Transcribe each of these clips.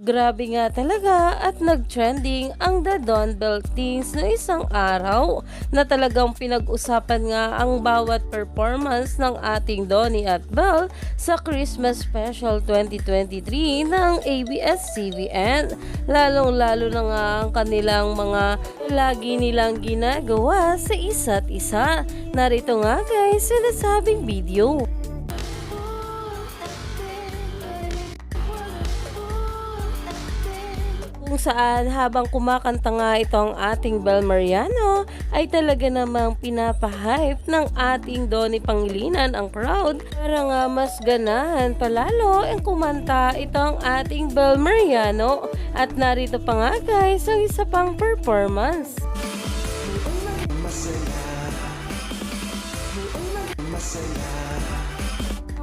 Grabe nga talaga at nag-trending ang The Don Bell Things no isang araw na talagang pinag-usapan nga ang bawat performance ng ating Donnie at Bell sa Christmas Special 2023 ng ABS-CBN. Lalong-lalo na nga ang kanilang mga lagi nilang ginagawa sa isa't isa. Narito nga guys sa nasabing video. Kung saan habang kumakanta nga itong ating Bel Mariano ay talaga namang pinapahype ng ating Donnie Pangilinan ang crowd para nga mas ganahan palalo ang kumanta itong ating Bel Mariano at narito pa nga guys ang isa pang performance.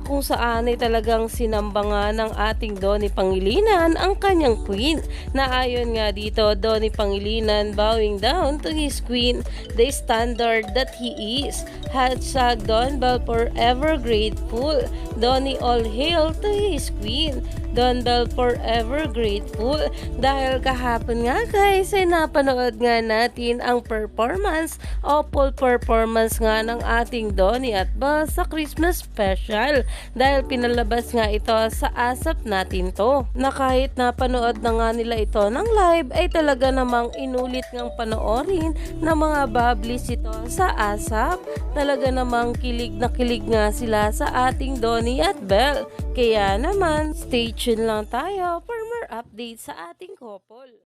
Kung saan ay talagang sinamba nga ng ating Donnie Pangilinan ang kanyang queen. Na ayon nga dito Donnie Pangilinan bowing down to his queen the standard that he is. Hashtag Don Bell forever grateful. Donnie all hail to his queen. Don Bell forever grateful. Dahil kahapon nga guys ay napanood nga natin ang performance o full performance nga ng ating Donnie at Bell sa Christmas special dahil pinalabas nga ito sa asap natin to. Na kahit napanood na nga nila ito ng live ay talaga namang inulit ngang panoorin ng mga bablis ito sa asap. Talaga namang kilig na kilig nga sila sa ating Donnie at Bell kaya naman stay tuned lang tayo for more updates sa ating couple